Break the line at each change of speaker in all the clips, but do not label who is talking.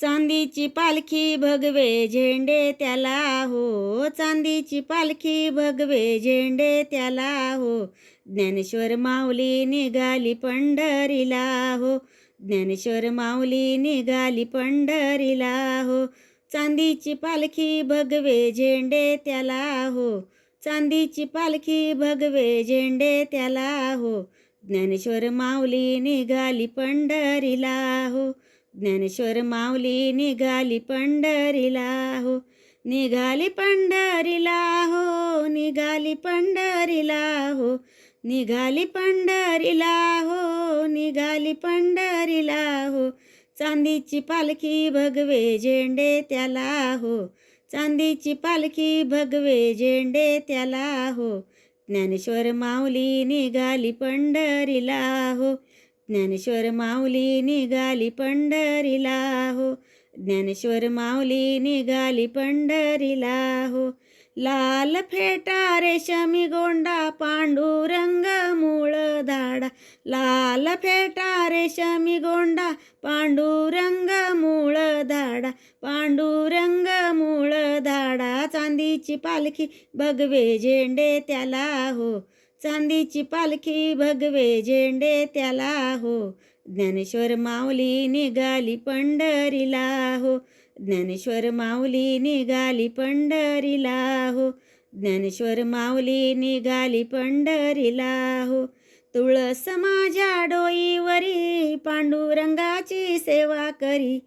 चांदीची पालखी भगवे झेंडे त्याला हो. चांदीची पालखी भगवे झेंडे त्याला हो. ज्ञानेश्वर माऊली निघाली पंढरीला हो. ज्ञानेश्वर माऊली निघाली पंढरीला हो. चांदीची पालखी भगवे झेंडे त्याला हो. चांदीची पालखी भगवे झेंडे त्याला हो. ज्ञानेश्वर माऊली निघाली पंढरीला हो. ज्ञानेश्वर माऊली निघाली पंढरीला हो. निघाली पंढरीला हो. निघाली पंढरीला हो. निघाली पंढरीला हो. निघाली पंढरीला हो. चांदीची पालखी भगवे झेंडे त्याला हो. चांदीची पालखी भगवे झेंडे त्याला हो. ज्ञानेश्वर माऊली निघाली पंढरीला हो. ज्ञानेश्वर माऊली निघाली पंढरीला हो. ज्ञानेश्वर माऊली निघाली पंढरीला हो. लाल फेटा रेशमी गोंडा पांडुरंग मूळ धाडा. लाल फेटा रेशमी गोंडा पांडुरंग मूळ धाडा. पांडुरंग मूळ धाडा चांदीची पालखी भगवे झेंडे त्याला हो. चांदीची पालखी भगवे झेंडे त्याला हो. ज्ञानेश्वर माऊली निघाली पंढरीला हो. ज्ञानेश्वर माऊली निघाली पंढरीला हो. ज्ञानेश्वर माऊली निघाली पंढरीला हो. तुळस माझ्या डोईवरी पांडुरंगाची सेवा करी.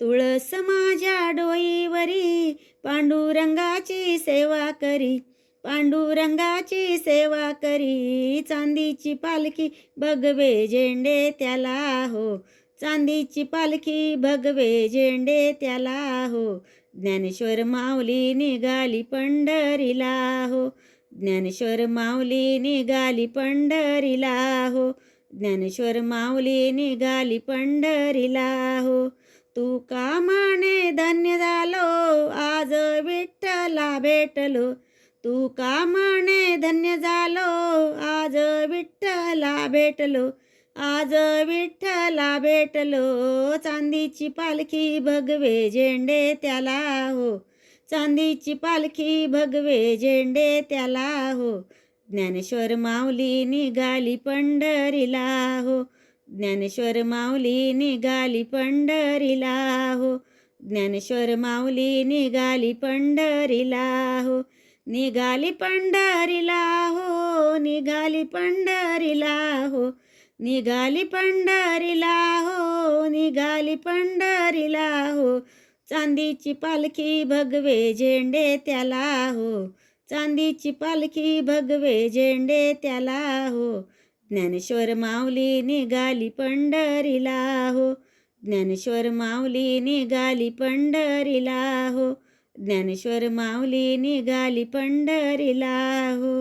तुळस माझ्या डोईवरी पांडुरंगाची सेवा करी. पांडुरंगाची सेवा करी चांदीची पालखी भगवे झेंडे त्याला हो. चांदीची पालखी भगवे झेंडे त्याला हो. ज्ञानेश्वर माऊली निघाली पंढरीला हो. ज्ञानेश्वर माऊली निघाली पंढरीला हो. ज्ञानेश्वर माऊली निघाली पंढरीला हो. तू का माने धन्य झालो आज विठ्ठला भेटलो. तू का म्हणे धन्य झालो? आज विठ्ठला भेटलो. आज विठ्ठला भेटलो. चांदीची पालखी भगवे झेंडे त्याला हो. चांदीची पालखी भगवे झेंडे त्याला हो. ज्ञानेश्वर माऊली निघाली पंढरीला हो. ज्ञानेश्वर माऊली निघाली पंढरीला हो. ज्ञानेश्वर माऊली निघाली पंढरीला हो. निघाली पंढरीला हो निघाली पंढरीला हो. निघाली पंढरीला हो निघाली पंढरीला हो. चांदीची पालखी भगवे झेंडे त्याला हो. चांदीची पालखी भगवे झेंडे त्याला हो. ज्ञानेश्वर माऊली निघाली पंढरीला हो. ज्ञानेश्वर माऊली निघाली पंढरीला हो. ज्ञानेश्वर माऊली निघाली पंढरीला हो.